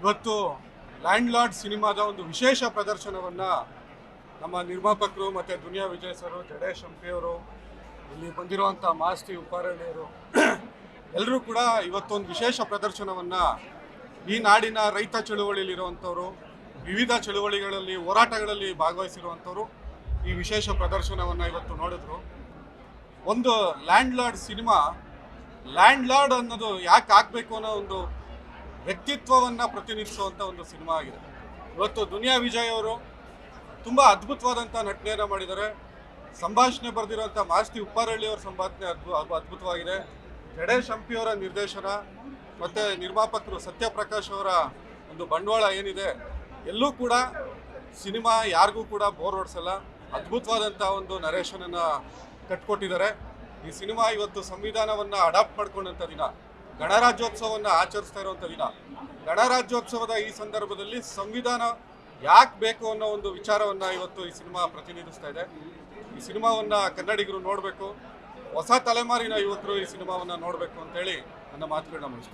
ಇವತ್ತು land lord ಸಿನಿಮಾದ ಒಂದು ವಿಶೇಷ ಪ್ರದರ್ಶನವನ್ನು ನಮ್ಮ ನಿರ್ಮಾಪಕರು ಮತ್ತು ದುನಿಯಾ ವಿಜಯ್ ಸರ್ ಜಡೇಶ್ ಹಂಪಿಯವರು ಇಲ್ಲಿ ಬಂದಿರುವಂಥ ಮಾಸ್ತಿ ಉಪಾರಣ್ಯರು ಎಲ್ಲರೂ ಕೂಡ ಇವತ್ತೊಂದು ವಿಶೇಷ ಪ್ರದರ್ಶನವನ್ನು ಈ ನಾಡಿನ ರೈತ ಚಳುವಳಿಯಲ್ಲಿರುವಂಥವರು, ವಿವಿಧ ಚಳುವಳಿಗಳಲ್ಲಿ, ಹೋರಾಟಗಳಲ್ಲಿ ಭಾಗವಹಿಸಿರುವಂಥವರು ಈ ವಿಶೇಷ ಪ್ರದರ್ಶನವನ್ನು ಇವತ್ತು ನೋಡಿದ್ರು. ಒಂದು landlord cinema landlord ಅನ್ನೋದು ಯಾಕೆ ಆಗಬೇಕು ಅನ್ನೋ ಒಂದು ವ್ಯಕ್ತಿತ್ವವನ್ನು ಪ್ರತಿನಿಧಿಸುವಂಥ ಒಂದು ಸಿನಿಮಾ ಆಗಿದೆ. ಇವತ್ತು ದುನಿಯಾ ವಿಜಯ್ ಅವರು ತುಂಬ ಅದ್ಭುತವಾದಂಥ ನಟನೆಯನ್ನು ಮಾಡಿದ್ದಾರೆ. ಸಂಭಾಷಣೆ ಬರೆದಿರುವಂಥ ಮಾಸ್ತಿ ಉಪ್ಪಾರಳ್ಳಿ ಅವರ ಸಂಭಾಷಣೆ ಅದ್ಭು ಅದು ಅದ್ಭುತವಾಗಿದೆ. ಜಡೇಶ್ ಹಂಪಿಯವರ ನಿರ್ದೇಶನ ಮತ್ತು ನಿರ್ಮಾಪಕರು ಸತ್ಯಪ್ರಕಾಶ್ ಅವರ ಒಂದು ಬಂಡವಾಳ ಏನಿದೆ, ಎಲ್ಲೂ ಕೂಡ ಸಿನಿಮಾ ಯಾರಿಗೂ ಕೂಡ ಬೋರ್ ಹೊಡಿಸಲ್ಲ. ಅದ್ಭುತವಾದಂಥ ಒಂದು ನರೇಶನನ್ನು ಕಟ್ಕೊಟ್ಟಿದ್ದಾರೆ. ಈ ಸಿನಿಮಾ ಇವತ್ತು ಸಂವಿಧಾನವನ್ನು ಅಡಾಪ್ಟ್ ಮಾಡ್ಕೊಂಡಂಥ ದಿನ. ಗಣರಾಜ್ಯೋತ್ಸವವನ್ನು ಆಚರಿಸ್ತಾ ಇರುವಂಥ ದಿನ. ಗಣರಾಜ್ಯೋತ್ಸವದ ಈ ಸಂದರ್ಭದಲ್ಲಿ ಸಂವಿಧಾನ ಯಾಕೆ ಬೇಕು ಅನ್ನೋ ಒಂದು ವಿಚಾರವನ್ನು ಇವತ್ತು ಈ ಸಿನಿಮಾ ಪ್ರತಿನಿಧಿಸ್ತಾ ಇದೆ. ಈ ಸಿನಿಮಾವನ್ನು ಕನ್ನಡಿಗರು ನೋಡಬೇಕು. ಹೊಸ ತಲೆಮಾರಿನ ಯುವಕರು ಈ ಸಿನಿಮಾವನ್ನು ನೋಡಬೇಕು ಅಂತೇಳಿ ನನ್ನ ಮಾತುಗಳನ್ನ ಮುಗಿಸ್ತೇನೆ.